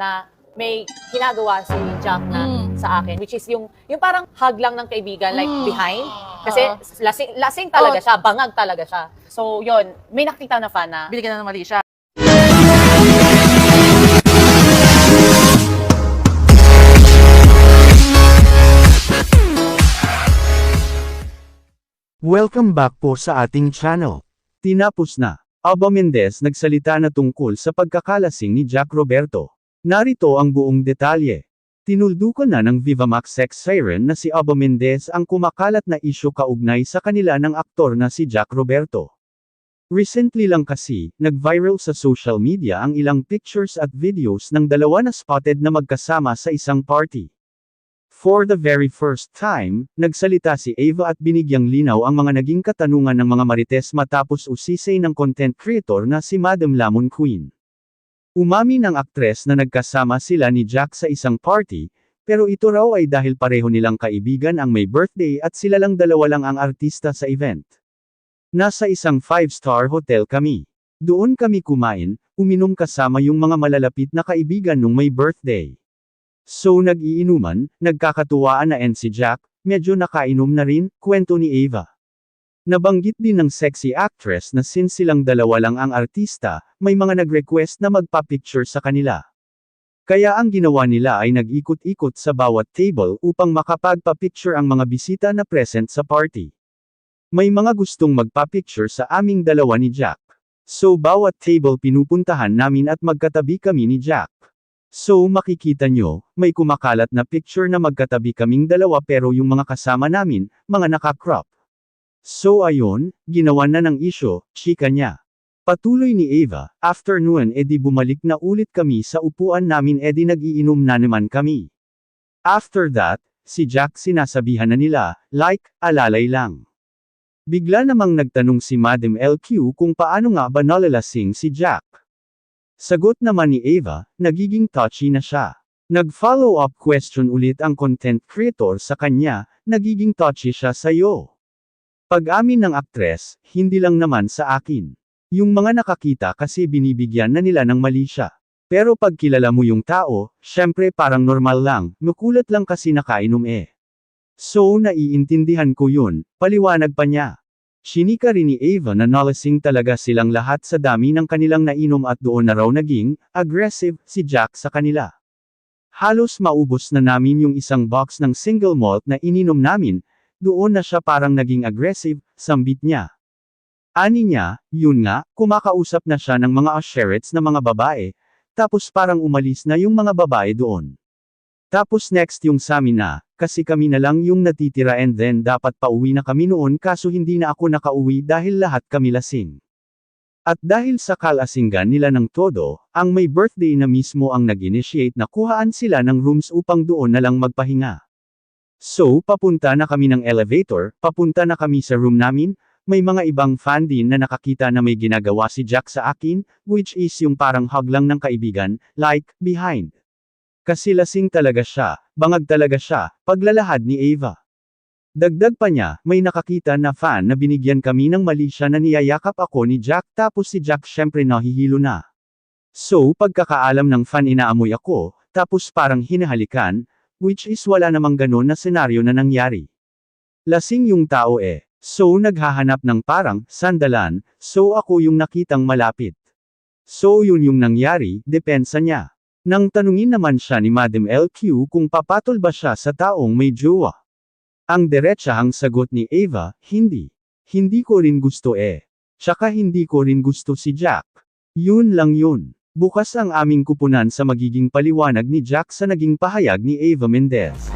na may ginagawa si Jack na Mm. sa akin, which is yung, yung parang hug lang ng kaibigan, like Mm. behind. Kasi Oo. lasing, lasing talaga Oh. siya, bangag talaga siya. So, yun, may nakita na fan na, Binigyan na ng mali siya. Welcome back po sa ating channel. Tinapos na. Aba Mendez nagsalita na tungkol sa pagkakalasing ni Jack Roberto. Narito ang buong detalye. Tinuldukan na ng Vivamax sex siren na si Aba Mendez ang kumakalat na isyo kaugnay sa kanila ng aktor na si Jack Roberto. Recently lang kasi, nag-viral sa social media ang ilang pictures at videos ng dalawa na spotted na magkasama sa isang party. For the very first time, nagsalita si Ava at binigyang linaw ang mga naging katanungan ng mga marites matapos usisay ng content creator na si Madam Lamon Queen. Umami ng aktres na nagkasama sila ni Jack sa isang party, pero ito raw ay dahil pareho nilang kaibigan ang may birthday at sila lang dalawa lang ang artista sa event. Nasa isang five-star hotel kami. Doon kami kumain, uminom kasama yung mga malalapit na kaibigan nung may birthday. So nag-iinuman, nagkakatuwaan na si Jack, medyo nakainom na rin, kwento ni Ava. Nabanggit din ng sexy actress na since silang dalawa lang ang artista, may mga nag-request na magpa-picture sa kanila. Kaya ang ginawa nila ay nag-ikot-ikot sa bawat table upang makapagpa-picture ang mga bisita na present sa party. May mga gustong magpa-picture sa aming dalawa ni Jack. So bawat table pinupuntahan namin at magkatabi kami ni Jack. So makikita nyo, may kumakalat na picture na magkatabi kaming dalawa pero yung mga kasama namin, mga nakakrop. So ayon, ginawa na ng isyo, chika niya. Patuloy ni Ava, after noon edi bumalik na ulit kami sa upuan namin edi nagiinom na naman kami. After that, si Jack sinasabihan na nila, like, alalay lang. Bigla namang nagtanong si Madam LQ kung paano nga ba nalalasing si Jack. Sagot naman ni Ava, nagiging touchy na siya. Nag-follow up question ulit ang content creator sa kanya, nagiging touchy siya sa'yo. Pag-amin ng aktres, hindi lang naman sa akin. Yung mga nakakita kasi binibigyan na nila ng mali siya. Pero pag kilala mo yung tao, syempre parang normal lang, makulat lang kasi nakainom eh. So naiintindihan ko yun, paliwanag pa niya. Sinika rin ni Ava na nalasing talaga silang lahat sa dami ng kanilang nainom at doon na raw naging, aggressive, si Jack sa kanila. Halos maubos na namin yung isang box ng single malt na ininom namin, doon na siya parang naging aggressive, sambit niya. Ani niya, yun nga, kumakausap na siya ng mga usherets na mga babae, tapos parang umalis na yung mga babae doon. Tapos next yung samin na, kasi kami na lang yung natitira and then dapat pauwi na kami noon kaso hindi na ako nakauwi dahil lahat kami lasing. At dahil sa kalasinggan nila ng todo, ang may birthday na mismo ang nag-initiate na kuhaan sila ng rooms upang doon na lang magpahinga. So, papunta na kami ng elevator, papunta na kami sa room namin, may mga ibang fan din na nakakita na may ginagawa si Jack sa akin, which is yung parang hug lang ng kaibigan, like, behind. Kasi lasing talaga siya, bangag talaga siya, paglalahad ni Ava. Dagdag pa niya, may nakakita na fan na binigyan kami ng mali siya na niyayakap ako ni Jack tapos si Jack syempre nahihilo na. So pagkakaalam ng fan inaamoy ako, tapos parang hinahalikan, which is wala namang ganon na senaryo na nangyari. Lasing yung tao eh. So naghahanap ng parang, sandalan, so ako yung nakitang malapit. So yun yung nangyari, depensa niya. Nang tanungin naman siya ni Madam LQ kung papatol ba siya sa taong may jowa. Ang diretsahang sagot ni Ava, hindi. Hindi ko rin gusto eh. Tsaka hindi ko rin gusto si Jack. Yun lang yun. Bukas ang aming kupunan sa magiging paliwanag ni Jack sa naging pahayag ni Ava Mendez.